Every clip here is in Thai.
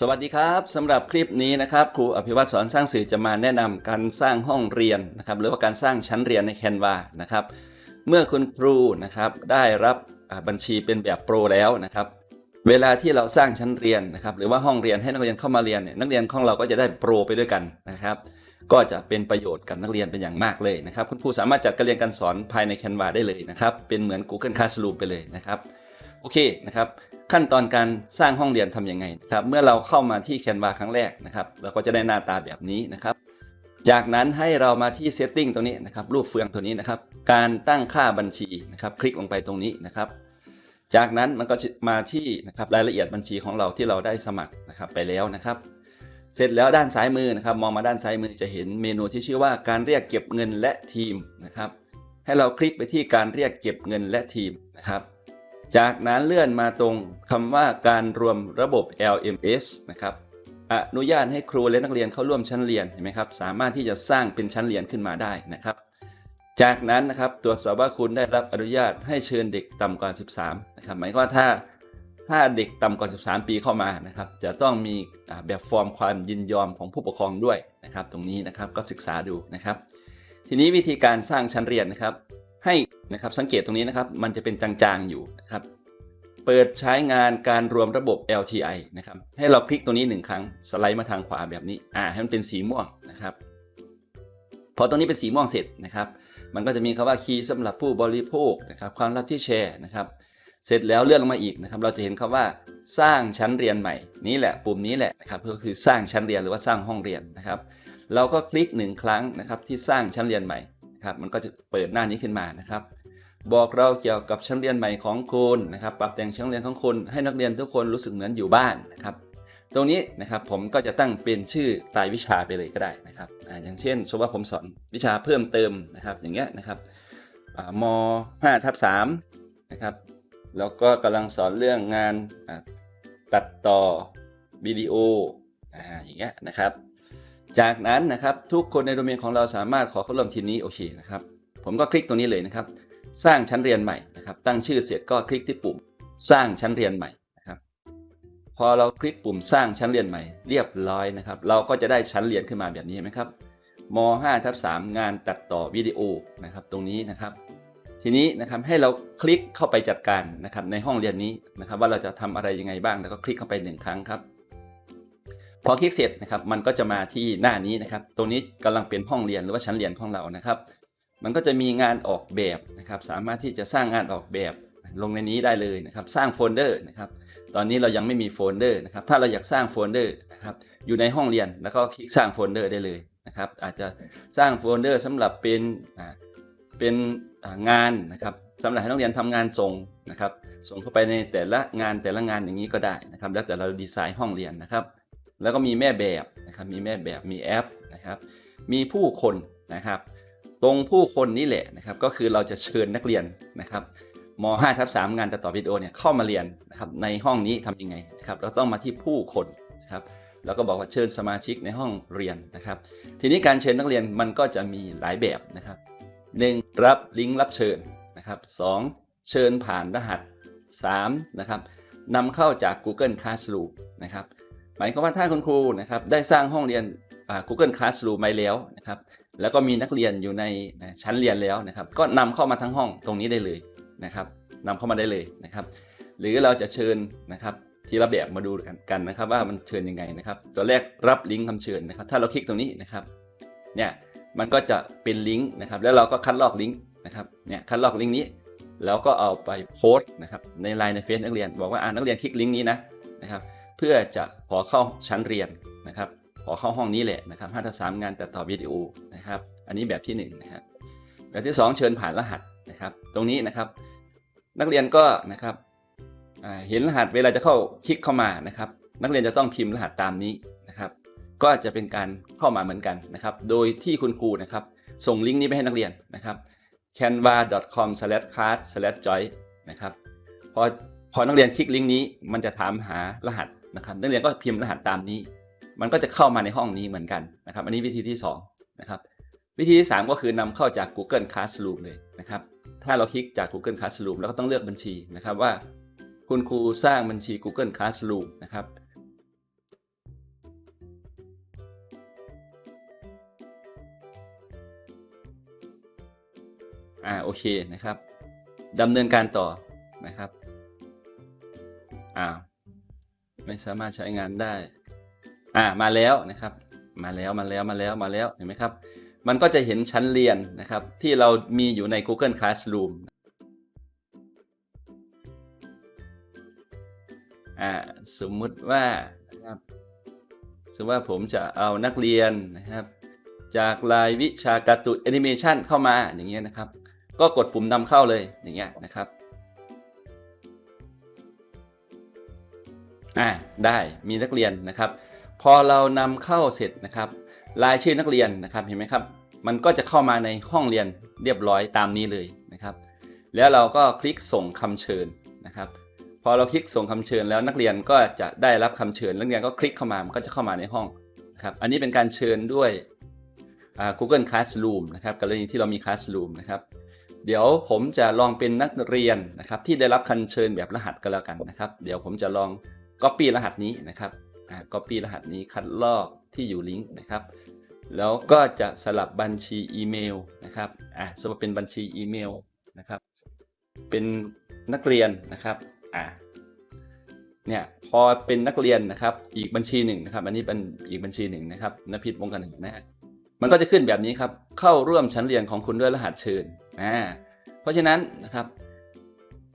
สวัสดีครับสำหรับคลิปนี้นะครับครูอภิวัตสอนสร้างสื่อจะมาแนะนำการสร้างห้องเรียนนะครับหรือว่าการสร้างชั้นเรียนใน Canva นะครับเมื่อคุณครูนะครับได้รับบัญชีเป็นแบบโปรแล้วนะครับเวลาที่เราสร้างชั้นเรียนนะครับหรือว่าห้องเรียนให้นักเรียนเข้ามาเรียนเนี่ยนักเรียนของเราก็จะได้โปรไปด้วยกันนะครับก็จะเป็นประโยชน์กับนักเรียนเป็นอย่างมากเลยนะครับคุณครูสามารถจัดการเรียนการสอนภายใน Canva ได้เลยนะครับเป็นเหมือน Google Classroom ไปเลยนะครับ โอเคนะครับขั้นตอนการสร้างห้องเรียนทำยังไงครับเมื่อเราเข้ามาที่ Canva ครั้งแรกนะครับเราก็จะได้หน้าตาแบบนี้นะครับ จากนั้นให้เรามาที่ Setting ตรงนี้นะครับรูปเฟืองตัวนี้นะครับ การตั้งค่าบัญชีนะครับ คลิกลงไปตรงนี้นะครับ จากนั้นมันก็มาที่นะครับรายละเอียดบัญชีของเราที่เราได้สมัครนะครับไปแล้วนะครับ เสร็จแล้วด้านซ้ายมือนะครับ มองมาด้านซ้ายมือจะเห็นเมนูที่ชื่อว่าการเรียกเก็บเงินและทีมนะครับ ให้เราคลิกไปที่การเรียกเก็บเงินและทีมนะครับ จากนั้นเลื่อนมาตรงคำว่าการรวมระบบ LMS นะครับอนุญาตให้ครูและนักเรียนเข้าร่วมชั้นเรียนเห็นไหมครับสามารถที่จะสร้างเป็นชั้นเรียนขึ้นมาได้นะครับ จากนั้นนะครับตรวจสอบว่าคุณได้รับอนุญาตให้เชิญเด็กต่ำกว่า 13นะครับหมายความว่าถ้าถ้าเด็กต่ำกว่า 13 ปีเข้ามานะครับ จะต้องมีแบบฟอร์มความยินยอมของผู้ปกครองด้วยนะครับ ตรงนี้นะครับก็ศึกษาดูนะครับ ทีนี้วิธีการสร้างชั้นเรียนนะครับ ให้นะครับสังเกตตรงนี้นะครับ มันจะเป็นจางๆอยู่นะครับ เปิดใช้งานการรวมระบบ LTI นะครับ ให้เราคลิกตรงนี้หนึ่งครั้งสไลด์มาทางขวาแบบนี้ อ่า ให้มันเป็นสีม่วงนะครับพอตรงนี้เป็นสีม่วงเสร็จนะครับ มันก็จะมีคำว่าคีย์สำหรับผู้บริโภคนะครับ ความลับที่แชร์นะครับ เสร็จแล้วเลื่อนลงมาอีกนะครับ เราจะเห็นคำว่าสร้างชั้นเรียนใหม่ นี่แหละปุ่มนี้แหละนะครับ ก็คือสร้างชั้นเรียนหรือว่าสร้างห้องเรียนนะครับ เราก็คลิกหนึ่งครั้งนะครับที่สร้างชั้นเรียนใหม่ นะครับมันก็จะเปิดหน้านี้ขึ้นมานะครับ บอกเราเกี่ยวกับชั้นเรียนใหม่ของคุณนะครับ ปรับแต่งชั้นเรียนของคุณให้นักเรียนทุกคนรู้สึกเหมือนอยู่บ้านนะครับตรงนี้นะครับผมก็จะตั้งเป็นชื่อรายวิชาไปเลยก็ได้นะครับออย่างเช่นสมมติว่าผมสอนวิชาเพิ่มเติมนะครับอย่างเงี้ยนะครับอ่าม5ทับ3นะครับแล้วก็กำลังสอนเรื่องงานตัดต่อวิดีโอออย่างเงี้ยนะครับ จากนั้นนะครับทุกคนในโรงเรียนของเราสามารถขอเข้าร่วมทีมนี้โอเคนะครับผมก็คลิกตรงนี้เลยนะครับ สร้างชั้นเรียนใหม่นะครับ ตั้งชื่อเสร็จก็คลิกที่ปุ่ม สร้างชั้นเรียนใหม่นะครับ พอเราคลิกปุ่มสร้างชั้นเรียนใหม่ เรียบร้อยนะครับ เราก็จะได้ชั้นเรียนขึ้นมาแบบนี้เห็นไหมครับม5ทับ3งานตัดต่อวิดีโอนะครับ ตรงนี้นะครับ ทีนี้นะครับให้เราคลิกเข้าไปจัดการนะครับในห้องเรียนนี้นะครับ ว่าเราจะทำอะไรยังไงบ้างแล้วก็คลิกเข้าไปหนึ่งครั้งครับ พอคลิกเสร็จนะครับมันก็จะมาที่หน้านี้นะครับ ตรงนี้กำลังเป็นห้องเรียนหรือว่าชั้นเรียนของเรานะครับ มันก็จะมีงานออกแบบนะครับ สามารถที่จะสร้างงานออกแบบลงในนี้ได้เลยนะครับ สร้างโฟลเดอร์นะครับ ตอนนี้เรายังไม่มีโฟลเดอร์นะครับ ถ้าเราอยากสร้างโฟลเดอร์นะครับอยู่ในห้องเรียนแล้วก็คลิกสร้างโฟลเดอร์ได้เลยนะครับ อาจจะสร้างโฟลเดอร์สำหรับเป็นเป็นงานนะครับสำหรับให้นักเรียนทำงานส่งนะครับ ส่งเข้าไปในแต่ละงานแต่ละงานอย่างนี้ก็ได้นะครับ แล้วแต่เราดีไซน์ห้องเรียนนะครับ แล้วก็มีแม่แบบนะครับมีแม่แบบมีแอปนะครับมีผู้คนนะครับ ตรงผู้คนนี่แหละนะครับก็คือเราจะเชิญนักเรียนนะครับม5ทับ3งานตัดต่อวิดีโอเนี่ยเข้ามาเรียนนะครับในห้องนี้ทำยังไงนะครับเราต้องมาที่ผู้คนนะครับแล้วก็บอกว่าเชิญสมาชิกในห้องเรียนนะครับ ทีนี้การเชิญนักเรียนมันก็จะมีหลายแบบนะครับ 1. รับลิงก์รับเชิญนะครับ 2. เชิญผ่านรหัส 3. นะครับนำเข้าจาก Google Classroom นะครับ หมายความว่าถ้าคุณครูนะครับได้สร้างห้องเรียน Google Classroom ไว้แล้วนะครับแล้วก็มีนักเรียนอยู่ในชั้นเรียนแล้วนะครับ ก็นำเข้ามาทั้งห้องตรงนี้ได้เลยนะครับนำเข้ามาได้เลยนะครับ หรือเราจะเชิญนะครับทีละแบบมาดูกันนะครับ ว่ามันเชิญยังไงนะครับ ตัวแรกรับลิงก์คำเชิญนะครับ ถ้าเราคลิกตรงนี้นะครับเนี่ยมันก็จะเป็นลิงก์นะครับ แล้วเราก็คัดลอกลิงก์นะครับเนี่ยคัดลอกลิงก์นี้แล้วก็เอาไปโพสต์นะครับในไลน์ในเฟซนักเรียน บอกว่าอ่านักเรียนคลิกลิงก์นี้นะนะครับ พื่อจะขอเข้าชั้นเรียนนะครับ ขอเข้าห้องนี้แหละนะครับ5ทับ3งานตัดต่อวิดีโอนะครับ อันนี้แบบที่1นะครับแบบที่ 2 เชิญผ่านรหัสนะครับ ตรงนี้นะครับ นักเรียนก็นะครับเห็นรหัสเวลาจะเข้าคลิกเข้ามานะครับ นักเรียนจะต้องพิมพ์รหัสตามนี้นะครับ ก็จะเป็นการเข้ามาเหมือนกันนะครับ โดยที่คุณครูนะครับ ส่งลิงก์นี้ไปให้นักเรียนนะครับ canva.com/class/joy นะครับพอพอนักเรียนคลิกลิงก์นี้มันจะถามหารหัส นะครับนักเรียนก็พิมพ์รหัสตามนี้ มันก็จะเข้ามาในห้องนี้เหมือนกันนะครับ อันนี้วิธีที่2นะครับวิธีที่ 3 ก็คือนำเข้าจาก Google Classroom เลยนะครับ ถ้าเราคลิกจาก Google Classroom แล้วก็ต้องเลือกบัญชีนะครับว่า คุณครูสร้างบัญชี Google Classroom นะครับอ่าโอเคนะครับดำเนินการต่อนะครับอ่า ไม่สามารถใช้งานได้ อ่ามาแล้วนะครับ มาแล้วมาแล้วมาแล้วมาแล้วเห็นไหมครับ มันก็จะเห็นชั้นเรียนนะครับ ที่เรามีอยู่ใน Google Classroom อ่าสมมุติว่านะครับสมมติว่าผมจะเอานักเรียนนะครับ จากรายวิชาการ์ตูนแอนิเมชันเข้ามาอย่างเงี้ยนะครับ ก็กดปุ่มนำเข้าเลยอย่างเงี้ยนะครับ อ่าได้มีนักเรียนนะครับ พอเรานำเข้าเสร็จนะครับรายชื่อนักเรียนนะครับเห็นไหมครับ มันก็จะเข้ามาในห้องเรียนเรียบร้อยตามนี้เลยนะครับ แล้วเราก็คลิกส่งคำเชิญนะครับ พอเราคลิกส่งคำเชิญแล้วนักเรียนก็จะได้รับคำเชิญนักเรียนก็คลิกเข้ามามันก็จะเข้ามาในห้องนะครับอันนี้เป็นการเชิญด้วยอ่า Google Classroom นะครับกรณีที่เรามี Classroom นะครับเดี๋ยวผมจะลองเป็นนักเรียนนะครับที่ได้รับคำเชิญแบบรหัสก็แล้วกันนะครับ เดี๋ยวผมจะลอง Copy รหัสนี้นะครับอ่า Copy รหัสนี้คัดลอกที่อยู่ลิงก์นะครับ แล้วก็จะสลับบัญชีอีเมลนะครับอ่าสมมติเป็นบัญชีอีเมลนะครับ เป็นนักเรียนนะครับอ่าเนี่ยพอเป็นนักเรียนนะครับอีกบัญชีหนึ่งนะครับ อันนี้เป็นอีกบัญชีหนึ่งนะครับนภิษวงกันหนึ่งนะฮะมันก็จะขึ้นแบบนี้ครับ เข้าร่วมชั้นเรียนของคุณด้วยรหัสเชิญอ่าเพราะฉะนั้นนะครับ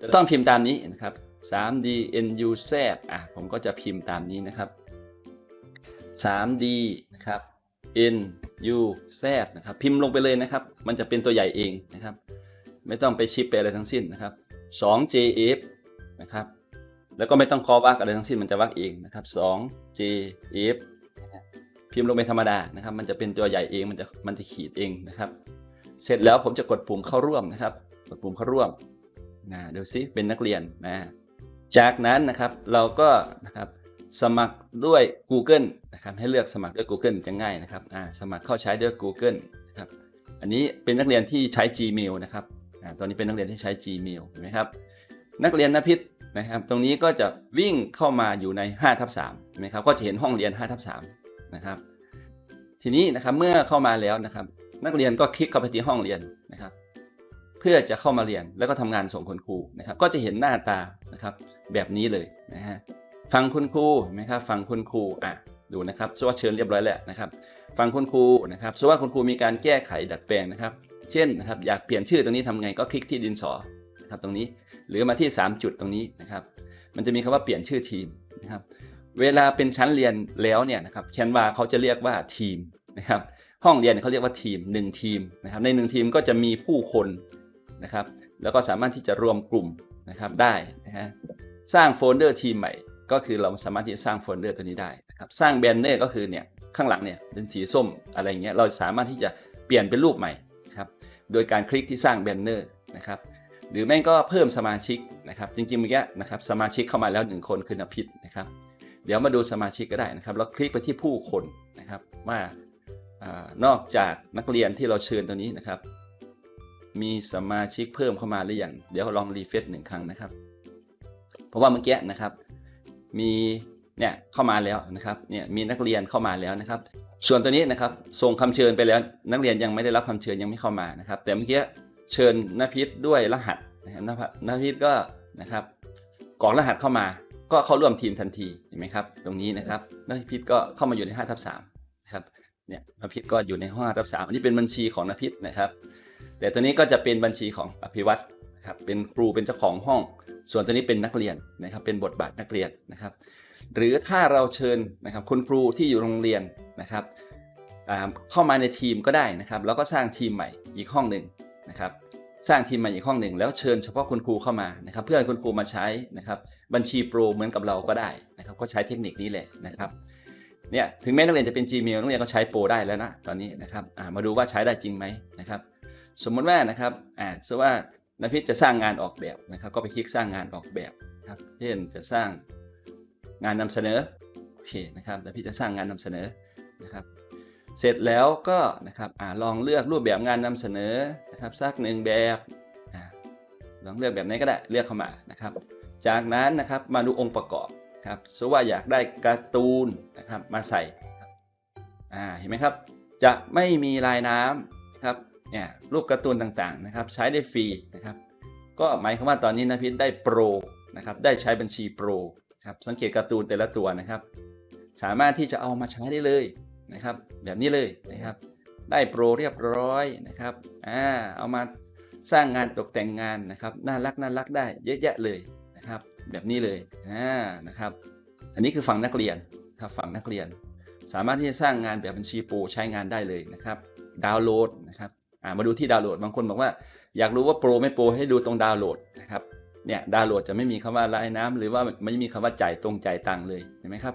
จะต้องพิมพ์ตามนี้นะครับ 3D NU Z อะผมก็จะพิมพ์ตามนี้นะครับ 3D นะครับ N U Z นะครับ พิมพ์ลงไปเลยนะครับ มันจะเป็นตัวใหญ่เองนะครับ ไม่ต้องไปชิปไปอะไรทั้งสิ้นนะครับ 2 JF นะครับ แล้วก็ไม่ต้องคอวักอะไรทั้งสิ้นมันจะวักเองนะครับ 2 JF นะครับพิมพ์ลงไปธรรมดานะครับ มันจะเป็นตัวใหญ่เอง มันจะ มันจะขีดเองนะครับ เสร็จแล้วผมจะกดปุ่มเข้าร่วมนะครับ กดปุ่มเข้าร่วมนะเดี๋ยวซิเป็นนักเรียนนะ จากนั้นนะครับเราก็นะครับสมัครด้วย Google นะครับให้เลือกสมัครด้วย Google จะง่ายนะครับอ่าสมัครเข้าใช้ด้วย Google นะครับอันนี้เป็นนักเรียนที่ใช้ Gmail นะครับอ่าตอนนี้เป็นนักเรียนที่ใช้ Gmail เห็นไหมครับนักเรียนนภิษนะครับ ตรงนี้ก็จะวิ่งเข้ามาอยู่ใน5ทับ3เห็นไหมครับก็จะเห็นห้องเรียน5ทับ3นะครับทีนี้นะครับเมื่อเข้ามาแล้วนะครับ นักเรียนก็คลิกเข้าไปที่ห้องเรียนนะครับ เพื่อจะเข้ามาเรียนแล้วก็ทำงานส่งคุณครูนะครับ ก็จะเห็นหน้าตานะครับ แบบนี้เลยนะฮะฟังคุณครูไหมครับฟังคุณครูอะดูนะครับสว่าเชิญเรียบร้อยแล้วนะครับ ฟังคุณครูนะครับสว่าคุณครูมีการแก้ไขดัดแปลงนะครับ เช่นนะครับอยากเปลี่ยนชื่อตรงนี้ทำไงก็คลิกที่ดินสอนะครับตรงนี้หรือมาที่ 3 จุดตรงนี้นะครับ มันจะมีคำว่าเปลี่ยนชื่อทีมนะครับเวลาเป็นชั้นเรียนแล้วเนี่ยนะครับแคนวาเขาจะเรียกว่าทีมนะครับห้องเรียนเขาเรียกว่าทีม 1 ทีมนะครับใน 1 ทีมก็จะมีผู้คนนะครับแล้วก็สามารถที่จะรวมกลุ่มนะครับได้นะฮะ สร้างโฟลเดอร์ทีมใหม่ ก็คือเราสามารถที่จะสร้างโฟลเดอร์ตัวนี้ได้นะครับสร้างแบนเนอร์ก็คือเนี่ยข้างหลังเนี่ยเป็นสีส้มอะไรเงี้ยเราสามารถที่จะเปลี่ยนเป็นรูปใหม่นะครับโดยการคลิกที่สร้างแบนเนอร์นะครับหรือแม่งก็เพิ่มสมาชิกนะครับจริงๆเมื่อกี้นะครับสมาชิกเข้ามาแล้วหนึ่งคนคือนภิษนะครับ เดี๋ยวมาดูสมาชิกก็ได้นะครับแล้วคลิกไปที่ผู้คนนะครับว่าอานอกจากนักเรียนที่เราเชิญตัวนี้นะครับ มีสมาชิกเพิ่มเข้ามาหรือยังเดี๋ยวลองรีเฟซหนึ่งครั้งนะครับ เพราะว่าเมื่อกี้นะครับมีเนี่ยเข้ามาแล้วนะครับเนี่ยมีนักเรียนเข้ามาแล้วนะครับ ส่วนตัวนี้นะครับส่งคำเชิญไปแล้วนักเรียนยังไม่ได้รับคำเชิญยังไม่เข้ามานะครับ แต่เมื่อกี้เชิญนภิษด้วยรหัสนะครับนภิษก็นะครับกรอกรหัสเข้ามาก็เข้าร่วมทีมทันทีเห็นไหมครับ ตรงนี้นะครับนภิษก็เข้ามาอยู่ใน5ทับ3นะครับเนี่ยนภิษก็อยู่ในห้อง5ทับ3อันนี้เป็นบัญชีของนภิษนะครับ แต่ตัวนี้ก็จะเป็นบัญชีของอภิวัตรครับเป็นครูเป็นเจ้าของห้อง ส่วนตัวนี้เป็นนักเรียนนะครับเป็นบทบาทนักเรียนนะครับ หรือถ้าเราเชิญนะครับคุณครูที่อยู่โรงเรียนนะครับเข้ามาในทีมก็ได้นะครับ แล้วก็สร้างทีมใหม่อีกห้องหนึ่งนะครับสร้างทีมใหม่อีกห้องหนึ่งแล้วเชิญเฉพาะคุณครูเข้ามานะครับเพื่อให้คุณครูมาใช้นะครับบัญชีโปรเหมือนกับเราก็ได้นะครับก็ใช้เทคนิคนี้แหละนะครับเนี่ยถึงแม้นักเรียนจะเป็น Gmail นักเรียนก็ใช้โปรได้แล้วนะตอนนี้นะครับมาดูว่าใช้ได้จริงไหมนะครับสมมติว่านะครับอ่าสมมติว่า นภิษจะสร้างงานออกแบบนะครับ ก็ไปคลิกสร้างงานออกแบบนะครับ เช่นจะสร้างงานนำเสนอโอเคนะครับนภิษจะสร้างงานนำเสนอนะครับ เสร็จแล้วก็นะครับอลองเลือกรูปแบบงานนำเสนอนะครับสักหนึ่งแบบอลองเลือกแบบไหนก็ได้เลือกเข้ามานะครับ จากนั้นนะครับมาดูองค์ประกอบครับสมมติว่าอยากได้การ์ตูนนะครับมาใส่อ่าเห็นไหมครับ จะไม่มีลายน้ำครับ เนี่ยรูปการ์ตูนต่างๆนะครับใช้ได้ฟรีนะครับก็หมายความว่าตอนนี้นะพิษได้โปรนะครับได้ใช้บัญชีโปรครับสังเกตการ์ตูนแต่ละตัวนะครับ สามารถที่จะเอามาใช้ได้เลยนะครับ แบบนี้เลยนะครับ ได้โปรเรียบร้อยนะครับอ่าเอามาสร้างงานตกแต่งงานนะครับน่ารักน่ารักได้เยอะแยะเลยนะครับ แบบนี้เลยอ่านะครับ อันนี้คือฝั่งนักเรียนครับฝั่งนักเรียน สามารถที่จะสร้างงานแบบบัญชีโปรใช้งานได้เลยนะครับ ดาวน์โหลดนะครับ มาดูที่ดาวน์โหลดบางคนบอกว่าอยากรู้ว่าโปรไม่โปรให้ดูตรงดาวน์โหลดนะครับเนี่ยดาวน์โหลดจะไม่มีคำว่าลายน้ำหรือว่าไม่มีคำว่าจ่ายตรงจ่ายตังค์เลยเห็นไหมครับ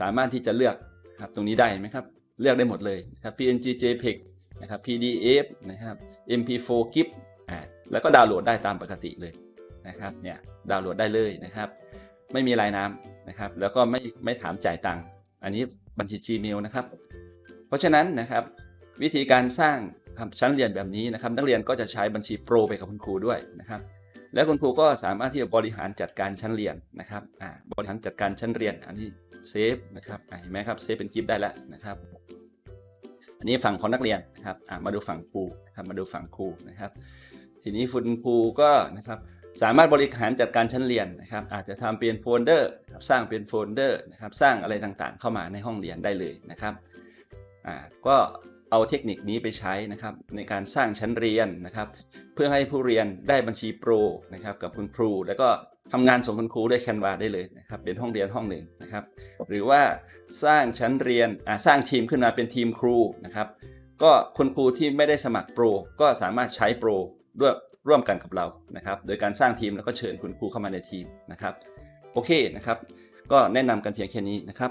สามารถที่จะเลือกครับตรงนี้ได้ไหมครับ เลือกได้หมดเลยนะครับ PNG JPEG นะครับ PDF นะครับ MP4 GIF อ่าแล้วก็ดาวน์โหลดได้ตามปกติเลยนะครับเนี่ยดาวน์โหลดได้เลยนะครับ ไม่มีลายน้ำนะครับ แล้วก็ไม่ไม่ถามจ่ายตังค์อันนี้บัญชี Gmail นะครับ เพราะฉะนั้นนะครับวิธีการสร้าง ชั้นเรียนแบบนี้นะครับ นักเรียนก็จะใช้บัญชีโปรไปกับคุณครูด้วยนะครับ แล้วคุณครูก็สามารถที่จะบริหารจัดการชั้นเรียนนะครับบริหารจัดการชั้นเรียนอันนี้เซฟนะครับเห็นไหมครับเซฟเป็นคลิปได้แล้วนะครับ อันนี้ฝั่งของนักเรียนนะครับมาดูฝั่งครูนะครับมาดูฝั่งครูนะครับ ทีนี้คุณครูก็นะครับสามารถบริหารจัดการชั้นเรียนนะครับ อาจจะทำเป็นโฟลเดอร์สร้างเป็นโฟลเดอร์นะครับ สร้างอะไรต่างๆ เข้ามาในห้องเรียนได้เลยนะครับ ก็ เอาเทคนิคนี้ไปใช้นะครับในการสร้างชั้นเรียนนะครับ เพื่อให้ผู้เรียนได้บัญชีโปรนะครับกับคุณครู แล้วก็ทำงานส่งคุณครูด้วยแคนวาได้เลยนะครับเป็นห้องเรียนห้องหนึ่งนะครับ หรือว่าสร้างชั้นเรียนอ่าสร้างทีมขึ้นมาเป็นทีมครูนะครับ ก็คุณครูที่ไม่ได้สมัครโปรก็สามารถใช้โปรด้วยร่วมกันกับเรานะครับ โดยการสร้างทีมแล้วก็เชิญคุณครูเข้ามาในทีมนะครับโอเคนะครับ ก็แนะนำกันเพียงแค่นี้นะครับ